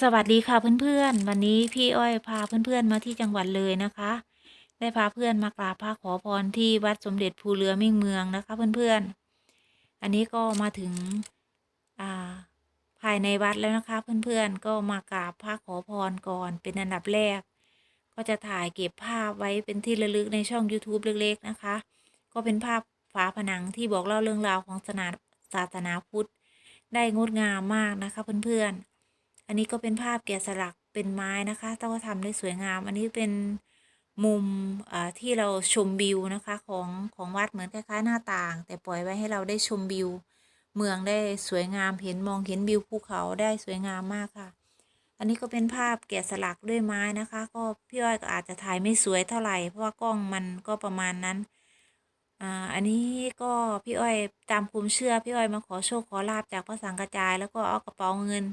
สวัสดีค่ะเพื่อนๆ วันนี้พี่อ้อยพาเพื่อนๆมาที่จังหวัดเลยนะคะ ได้พาเพื่อนมากราบพระขอพรที่วัดสมเด็จภูเรือมิ่งเมืองนะคะ เพื่อนๆ อันนี้ก็มาถึงอ่าภายในวัดแล้วนะคะ เพื่อนๆ ก็มากราบพระขอพรก่อนเป็นอันดับแรก ก็จะถ่ายเก็บภาพไว้เป็นที่ระลึกในช่อง YouTube เล็กๆนะคะ ก็เป็นภาพฝาผนังที่บอกเล่าเรื่องราวของศาสนาพุทธ ได้งดงามมากนะคะ เพื่อนๆ อันนี้ก็เป็นภาพแกะสลักเป็นไม้นะคะต้องทำได้สวยงาม อันนี้เป็นมุมที่เราชมวิวนะคะของของวัดเหมือนคล้ายๆหน้าต่าง แต่ปล่อยไว้ให้เราได้ชมวิว เมืองได้สวยงามเห็นมองเห็นวิวภูเขาได้สวยงามมากค่ะ อันนี้ก็เป็นภาพแกะสลักด้วยไม้นะคะ ก็พี่อ้อยก็อาจจะถ่ายไม่สวยเท่าไหร่เพราะว่ากล้องมันก็ประมาณนั้นอันนี้ก็พี่อ้อยตามความเชื่อพี่อ้อยมาขอโชคขอลาบจากพระสังกระจาย แล้วก็เอากระเป๋าเงิน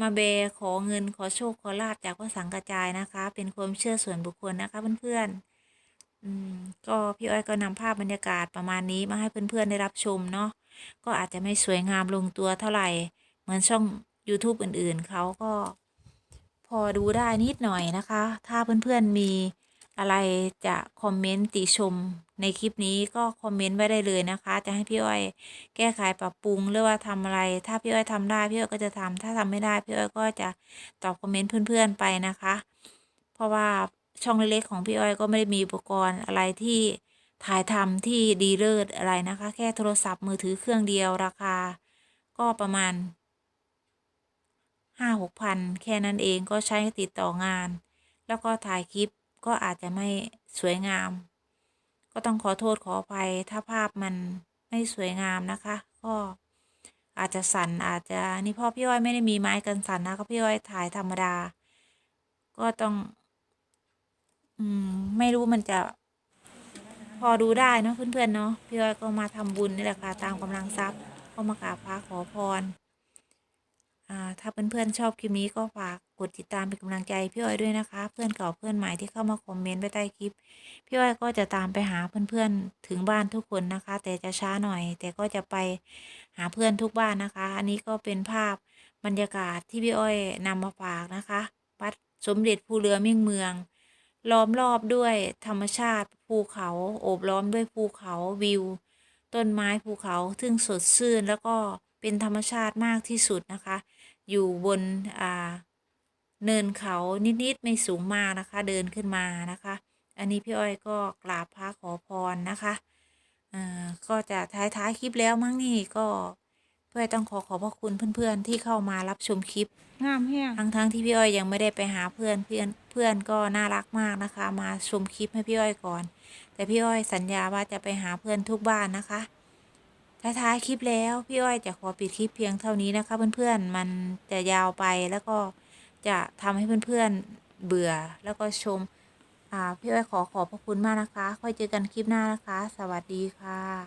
มาเบขอเงินขอโชค ขอลาบจากพระสังกระจายนะคะ เป็นความเชื่อส่วนบุคคลนะคะเพื่อนๆอืมก็พี่อ้อยก็นำภาพบรรยากาศประมาณนี้มาให้เพื่อนๆได้รับชมเนาะก็อาจจะไม่สวยงามลงตัวเท่าไหร่ เหมือนช่อง YouTube อื่นๆเขาก็ พอดูได้นิดหน่อยนะคะ ถ้าเพื่อนๆมี อะไรจะคอมเมนต์ติชมในคลิปนี้ก็คอมเมนต์ไว้ได้เลยนะคะ จะให้พี่อ้อยแก้ไขปรับปรุงหรือว่าทำอะไร ถ้าพี่อ้อยทำได้พี่อ้อยก็จะทำถ้าทำไม่ได้พี่อ้อยก็จะตอบคอมเมนต์เพื่อนๆไปนะคะ เพราะว่าช่องเล็กๆของพี่อ้อยก็ไม่ได้มีอุปกรณ์อะไรที่ถ่ายทำที่ดีเลิศอะไรนะคะ แค่โทรศัพท์มือถือเครื่องเดียวราคา ก็ประมาณห้าหกพันแค่นั้นเองก็ใช้ติดต่องาน แล้วก็ถ่ายคลิป ก็อาจจะไม่สวยงาม ก็ต้องขอโทษขออภัยถ้าภาพมันไม่สวยงามนะคะ ก็อาจจะสั่นอาจจะนี่พ่อพี่อ้อยไม่ได้มีไม้กันสั่นนะก็พี่อ้อยถ่ายธรรมดา ก็ต้อง อืม ไม่รู้มันจะ พอดูได้เนาะเพื่อนๆเนาะพี่อ้อยก็มาทำบุญนี่แหละค่ะตามกำลังทรัพย์ก็มากราบพระขอพร ถ้าเพื่อนๆชอบคลิปนี้ก็ฝากกดติดตามเป็นกำลังใจพี่อ้อยด้วยนะคะ เพื่อนเก่าเพื่อนใหม่ที่เข้ามาคอมเมนต์ไว้ใต้คลิป พี่อ้อยก็จะตามไปหาเพื่อนๆถึงบ้านทุกคนนะคะ แต่จะช้าหน่อย แต่ก็จะไปหาเพื่อนทุกบ้านนะคะ อันนี้ก็เป็นภาพบรรยากาศที่พี่อ้อยนำมาฝากนะคะวัดสมเด็จภูเรือมิ่งเมือง ล้อมรอบด้วยธรรมชาติภูเขาโอบล้อมด้วยภูเขาวิว ต้นไม้ภูเขาซึ่งสดชื่นแล้วก็เป็นธรรมชาติมากที่สุดนะคะ อยู่บนอ่าเนินเขานิด ๆ ไม่สูงมากนะคะ เดินขึ้นมานะคะ อันนี้พี่อ้อยก็กราบพระขอพรนะคะเอ่อก็จะท้ายท้าย ๆ คลิปแล้วมั้งนี่ก็พี่อ้อยต้องขอขอบพระคุณเพื่อน ๆ ที่เข้ามารับชมคลิปงามแห้งทั้งทั้ง ๆ ที่พี่อ้อยยังไม่ได้ไปหาเพื่อนเพื่อนเพื่อนก็น่ารักมากนะคะ มาชมคลิปให้พี่อ้อยก่อน แต่พี่อ้อยสัญญาว่าจะไปหาเพื่อนทุกบ้านนะคะ ท้ายคลิปแล้ว พี่อ้อยจะขอปิดคลิปเพียงเท่านี้นะคะเพื่อนๆ มันจะยาวไปแล้วก็จะทำให้เพื่อนๆเบื่อแล้วก็ชม อ่า พี่อ้อยขอขอบพระคุณมากนะคะ ค่อยเจอกันคลิปหน้านะคะ สวัสดีค่ะ